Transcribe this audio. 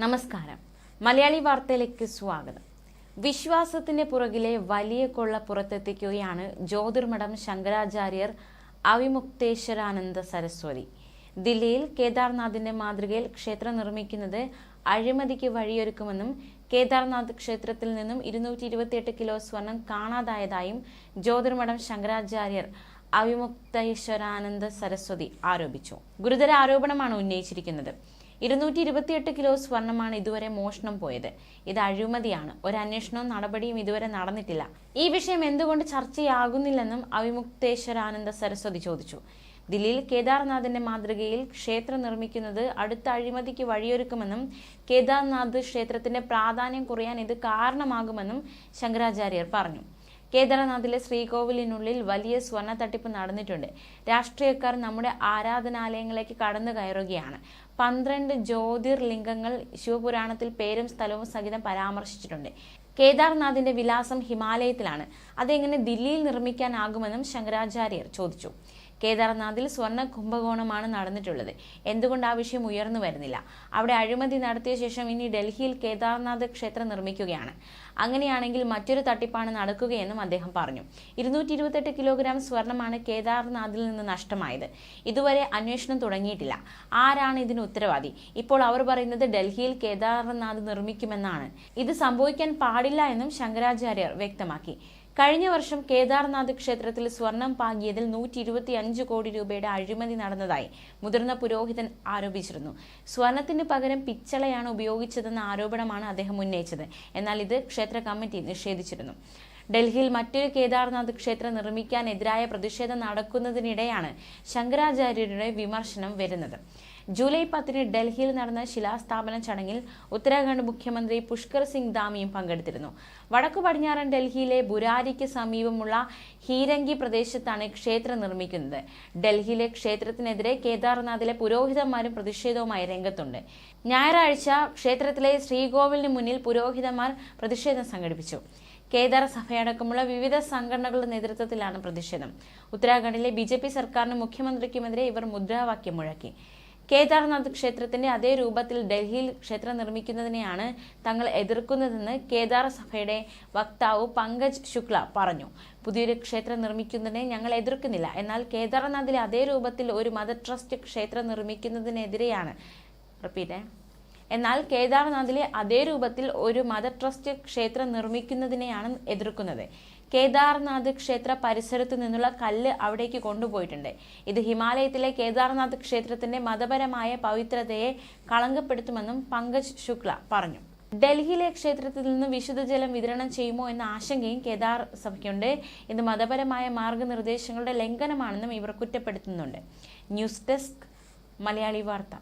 നമസ്കാരം. മലയാളി വാർത്തയിലേക്ക് സ്വാഗതം. വിശ്വാസത്തിന്റെ പുറകിലെ വലിയ കൊള്ള പുറത്തെത്തിക്കുകയാണ് ജ്യോതിർമഠം ശങ്കരാചാര്യർ അവിമുക്തേശ്വരാനന്ദ സരസ്വതി. ദില്ലിയിൽ കേദാർനാഥിന്റെ മാതൃകയിൽ ക്ഷേത്രം നിർമ്മിക്കുന്നത് അഴിമതിക്ക് വഴിയൊരുക്കുമെന്നും കേദാർനാഥ് ക്ഷേത്രത്തിൽ നിന്നും ഇരുന്നൂറ്റി ഇരുപത്തിയെട്ട് കിലോ സ്വർണം കാണാതായതായും ജ്യോതിർമഠം ശങ്കരാചാര്യർ അവിമുക്തേശ്വരാനന്ദ സരസ്വതി ആരോപിച്ചു. ഗുരുതര ആരോപണമാണ് ഉന്നയിച്ചിരിക്കുന്നത്. ഇരുന്നൂറ്റി ഇരുപത്തിയെട്ട് കിലോ സ്വർണമാണ് ഇതുവരെ മോഷണം പോയത്. ഇത് അഴിമതിയാണ്. ഒരു അന്വേഷണവും നടപടിയും ഇതുവരെ നടന്നിട്ടില്ല. ഈ വിഷയം എന്തുകൊണ്ട് ചർച്ചയാകുന്നില്ലെന്നും അവിമുക്തേശ്വരാനന്ദ സരസ്വതി ചോദിച്ചു. ദില്ലിയിൽ കേദാർനാഥിന്റെ മാതൃകയിൽ ക്ഷേത്രം നിർമ്മിക്കുന്നത് അടുത്ത അഴിമതിക്ക് വഴിയൊരുക്കുമെന്നും കേദാർനാഥ് ക്ഷേത്രത്തിന്റെ പ്രാധാന്യം കുറയാൻ ഇത് കാരണമാകുമെന്നും ശങ്കരാചാര്യർ പറഞ്ഞു. കേദാർനാഥിലെ ശ്രീകോവിലിനുള്ളിൽ വലിയ സ്വർണ തട്ടിപ്പ് നടന്നിട്ടുണ്ട്. രാഷ്ട്രീയക്കാർ നമ്മുടെ ആരാധനാലയങ്ങളിലേക്ക് കടന്നു കയറുകയാണ്. പന്ത്രണ്ട് ജ്യോതിർലിംഗങ്ങൾ ശിവപുരാണത്തിൽ പേരും സ്ഥലവും സഹിതം പരാമർശിച്ചിട്ടുണ്ട്. കേദാർനാഥിന്റെ വിലാസം ഹിമാലയത്തിലാണ്. അതെങ്ങനെ ദില്ലിയിൽ നിർമ്മിക്കാനാകുമെന്നും ശങ്കരാചാര്യർ ചോദിച്ചു. കേദാർനാഥിൽ സ്വർണ കുംഭകോണമാണ് നടന്നിട്ടുള്ളത്. എന്തുകൊണ്ട് ആ വിഷയം ഉയർന്നു വരുന്നില്ല? അവിടെ അഴിമതി നടത്തിയ ശേഷം ഇനി ഡൽഹിയിൽ കേദാർനാഥ് ക്ഷേത്രം നിർമ്മിക്കുകയാണ്. അങ്ങനെയാണെങ്കിൽ മറ്റൊരു തട്ടിപ്പാണ് നടക്കുകയെന്നും അദ്ദേഹം പറഞ്ഞു. ഇരുന്നൂറ്റി ഇരുപത്തെട്ട് കിലോഗ്രാം സ്വർണമാണ് കേദാർനാഥിൽ നിന്ന് നഷ്ടമായത്. ഇതുവരെ അന്വേഷണം തുടങ്ങിയിട്ടില്ല. ആരാണ് ഇതിന് ഉത്തരവാദി? ഇപ്പോൾ അവർ പറയുന്നത് ഡൽഹിയിൽ കേദാർനാഥ് നിർമ്മിക്കുമെന്നാണ്. ഇത് സംഭവിക്കാൻ പാടില്ല എന്നും ശങ്കരാചാര്യർ വ്യക്തമാക്കി. കഴിഞ്ഞ വർഷം കേദാർനാഥ് ക്ഷേത്രത്തിൽ സ്വർണം പാകിയതിൽ നൂറ്റി ഇരുപത്തി അഞ്ച് കോടി രൂപയുടെ അഴിമതി നടന്നതായി മുതിർന്ന പുരോഹിതൻ ആരോപിച്ചിരുന്നു. സ്വർണത്തിന് പകരം പിച്ചളയാണ് ഉപയോഗിച്ചതെന്ന ആരോപണമാണ് അദ്ദേഹം ഉന്നയിച്ചത്. എന്നാൽ ഇത് ക്ഷേത്ര കമ്മിറ്റി നിഷേധിച്ചിരുന്നു. ഡൽഹിയിൽ മറ്റൊരു കേദാർനാഥ് ക്ഷേത്രം നിർമ്മിക്കാനെതിരായ പ്രതിഷേധം നടക്കുന്നതിനിടെയാണ് ശങ്കരാചാര്യരുടെ വിമർശനം വരുന്നത്. ജൂലൈ പത്തിന് ഡൽഹിയിൽ നടന്ന ശിലാസ്ഥാപന ചടങ്ങിൽ ഉത്തരാഖണ്ഡ് മുഖ്യമന്ത്രി പുഷ്കർ സിംഗ് ധാമിയും പങ്കെടുത്തിരുന്നു. വടക്കു പടിഞ്ഞാറൻ ഡൽഹിയിലെ ബുരാരിക്ക് സമീപമുള്ള ഹീരങ്കി പ്രദേശത്താണ് ക്ഷേത്രം നിർമ്മിക്കുന്നത്. ഡൽഹിയിലെ ക്ഷേത്രത്തിനെതിരെ കേദാർനാഥിലെ പുരോഹിതന്മാരും പ്രതിഷേധവുമായി രംഗത്തുണ്ട്. ഞായറാഴ്ച ക്ഷേത്രത്തിലെ ശ്രീകോവിലിന് മുന്നിൽ പുരോഹിതന്മാർ പ്രതിഷേധം സംഘടിപ്പിച്ചു. കേദാർ സഭയടക്കമുള്ള വിവിധ സംഘടനകളുടെ നേതൃത്വത്തിലാണ് പ്രതിഷേധം. ഉത്തരാഖണ്ഡിലെ ബി സർക്കാരിനും മുഖ്യമന്ത്രിക്കുമെതിരെ ഇവർ മുദ്രാവാക്യം മുഴക്കി. കേദാർനാഥ് ക്ഷേത്രത്തിന്റെ അതേ രൂപത്തിൽ ഡൽഹിയിൽ ക്ഷേത്രം നിർമ്മിക്കുന്നതിനെയാണ് തങ്ങൾ എതിർക്കുന്നതെന്ന് കേദാർ സഭയുടെ വക്താവ് പങ്കജ് ശുക്ല പറഞ്ഞു. പുതിയൊരു ക്ഷേത്രം നിർമ്മിക്കുന്നതിനെ ഞങ്ങൾ എതിർക്കുന്നില്ല. എന്നാൽ കേദാർനാഥിലെ അതേ രൂപത്തിൽ ഒരു മത ട്രസ്റ്റ് ക്ഷേത്രം നിർമ്മിക്കുന്നതിനെതിരെയാണ്. റിപ്പീറ്റ്. എന്നാൽ കേദാർനാഥിലെ അതേ രൂപത്തിൽ ഒരു മത ട്രസ്റ്റ് ക്ഷേത്രം നിർമ്മിക്കുന്നതിനെയാണ് എതിർക്കുന്നത്. കേദാർനാഥ് ക്ഷേത്ര പരിസരത്തു നിന്നുള്ള കല്ല് അവിടേക്ക് കൊണ്ടുപോയിട്ടുണ്ട്. ഇത് ഹിമാലയത്തിലെ കേദാർനാഥ് ക്ഷേത്രത്തിന്റെ മതപരമായ പവിത്രതയെ കളങ്കപ്പെടുത്തുമെന്നും പങ്കജ് ശുക്ല പറഞ്ഞു. ഡൽഹിയിലെ ക്ഷേത്രത്തിൽ നിന്ന് വിശുദ്ധജലം വിതരണം ചെയ്യുമോ എന്ന ആശങ്കയും കേദാർ സഭയ്ക്കുണ്ട്. ഇത് മതപരമായ മാർഗനിർദ്ദേശങ്ങളുടെ ലംഘനമാണെന്നും ഇവർ കുറ്റപ്പെടുത്തുന്നുണ്ട്. ന്യൂസ് ഡെസ്ക് മലയാളി വാർത്ത.